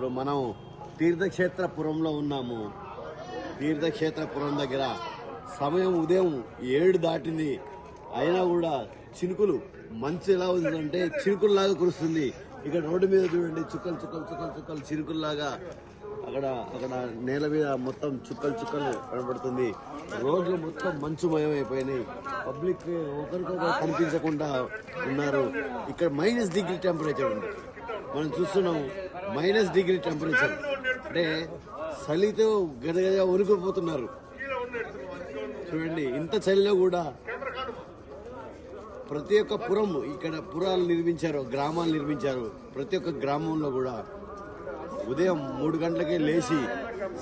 ఇప్పుడు మనం తీర్థక్షేత్రపురంలో ఉన్నాము. తీర్థక్షేత్రపురం దగ్గర సమయం ఉదయం ఏడు దాటింది. అయినా కూడా చినుకులు మంచు ఎలా ఉందంటే చినుకుల్లాగా కురుస్తుంది. ఇక్కడ రోడ్డు మీద చూడండి చుక్కలు చుక్కలు చుక్కలు చుక్కలు చినుకుల్లాగా అక్కడ అక్కడ నేల మీద మొత్తం చుక్కలు చుక్కలు కనబడుతుంది. రోడ్లు మొత్తం మంచుమయం అయిపోయినాయి. పబ్లిక్ ఒకరికొకరు కనిపించకుండా ఉన్నారు. ఇక్కడ మైనస్ డిగ్రీ టెంపరేచర్ ఉంది. మనం చూస్తున్నాం మైనస్ డిగ్రీ టెంపరేచర్. అంటే చలితో గదగద వణుకుపోతున్నారు చూడండి ఇంత చలిలో కూడా ప్రతి ఒక్క పురం ఇక్కడ పురాలు నిర్మించారు గ్రామాలు నిర్మించారు. ప్రతి ఒక్క గ్రామంలో కూడా ఉదయం మూడు గంటలకే లేచి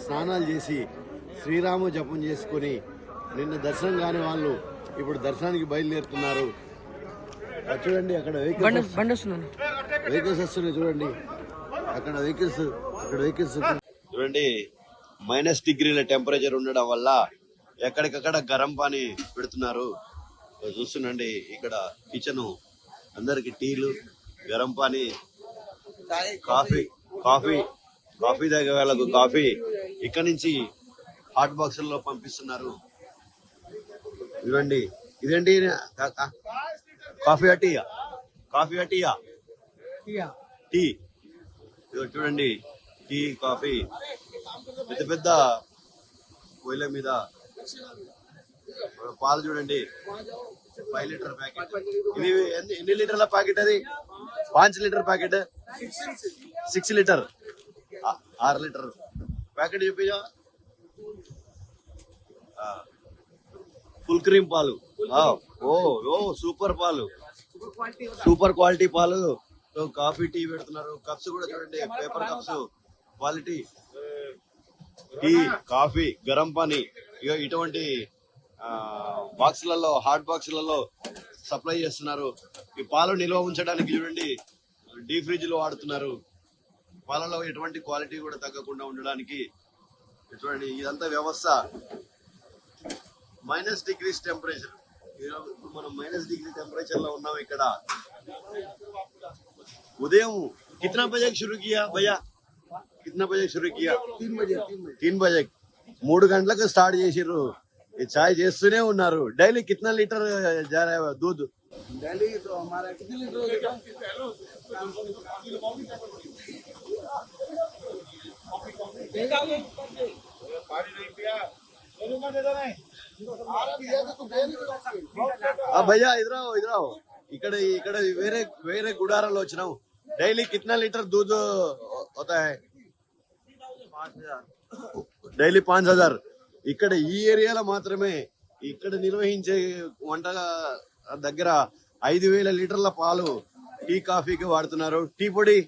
స్నానాలు చేసి శ్రీరామ జపం చేసుకొని నిన్న దర్శనం కాని వాళ్ళు ఇప్పుడు దర్శనానికి బయలుదేరుతున్నారు. చూడండి అక్కడ వెహికల్స్ వస్తుందండి వెహికల్స్ వస్తున్నాయి చూడండి. అక్కడ వెహికల్స్ అక్కడ వెహికల్స్ చూడండి మైనస్ డిగ్రీల టెంపరేచర్ ఉండడం వల్ల ఎక్కడికక్కడ గరం పానీ పెడుతున్నారు. చూస్తుండండి ఇక్కడ కిచెన్ అందరికి టీలు గరం పానీ కాఫీ కాఫీ కాఫీ దగ్గర వాళ్ళకు కాఫీ. ఇక్కడ నుంచి హాట్ బాక్సుల్లో పంపిస్తున్నారు. ఇవ్వండి ఇదేంటి? కాఫీ అటీయా కాఫీ అటీయా టీ ఇదో చూడండి టీ కాఫీ పెద్ద పెద్ద పొయ్యిల మీద పాలు చూడండి ఫైవ్ లీటర్ ప్యాకెట్. ఇది ఎన్ని ఎన్ని లీటర్ల ప్యాకెట్ అది? పాంచ్ లీటర్ ప్యాకెట్? Six litre. ఆరు లీటర్. ప్యాకెట్ చూపించా ఫుల్ క్రీమ్ పాలు. ఓ ఓ సూపర్ పాలు. సూపర్ క్వాలిటీ పాలు. సో కాఫీ టీ పెడుతున్నారు. కప్స్ కూడా చూడండి. Paper cups quality tea coffee garam పానీ. ఇటువంటి బాక్సులలో హాట్ బాక్సులలో సప్లై చేస్తున్నారు. ఈ పాలు నిల్వ ఉంచడానికి చూడండి. డీ ఫ్రిడ్జ్లో వాడుతున్నారు. పాలలో ఎటువంటి క్వాలిటీ కూడా తగ్గకుండా ఉండడానికి చూడండి. ఇదంతా వ్యవస్థ. మైనస్ డిగ్రీస్ టెంపరేచర్ ఇప్పుడు మనం మైనస్ డిగ్రీ టెంపరేచర్లో ఉన్నాం ఇక్కడ. उदय कितना बजे शुरू किया भैया? कितना बजे शुरू किया? तीन बजे तीन बजे। మూడు గంటలకు స్టార్ట్ చేసిర్రు ఈ दूध? చేస్తూనే ఉన్నారు డైలీ కిतना లీటర్ దూద్ డైలీ भैया इधर आओ इधर आओ। ఇక్కడ ఇక్కడ వేరే వేరే గుడారాలు వచ్చినాం. డైలీ కిतना లీటర్ దూద్ డైలీ పాంచ్ హజార్ ఇక్కడ ఈ ఏరియాలో మాత్రమే ఇక్కడ నిర్వహించే వంట దగ్గర ఐదు వేల లీటర్ల పాలు టీ కాఫీకి వాడుతున్నారు. టీ పొడి.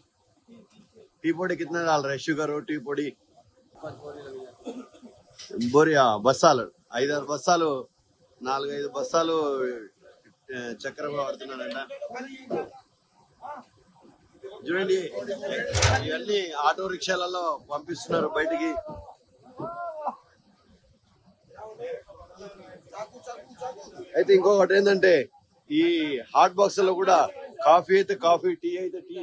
టీ పొడి కింద डाल షుగర్ టీ పొడి. బోరియా బస్సాలు. ఐదారు బస్సాలు నాలుగైదు బస్సాలు ఆ, చక్కెర చూడండి ఇవన్నీ ఆటో రిక్షాలలో పంపిస్తున్నారు బయటికి. అయితే ఇంకొకటి ఏంటంటే ఈ హాట్ బాక్స్లో కూడా కాఫీ అయితే కాఫీ టీ అయితే టీ.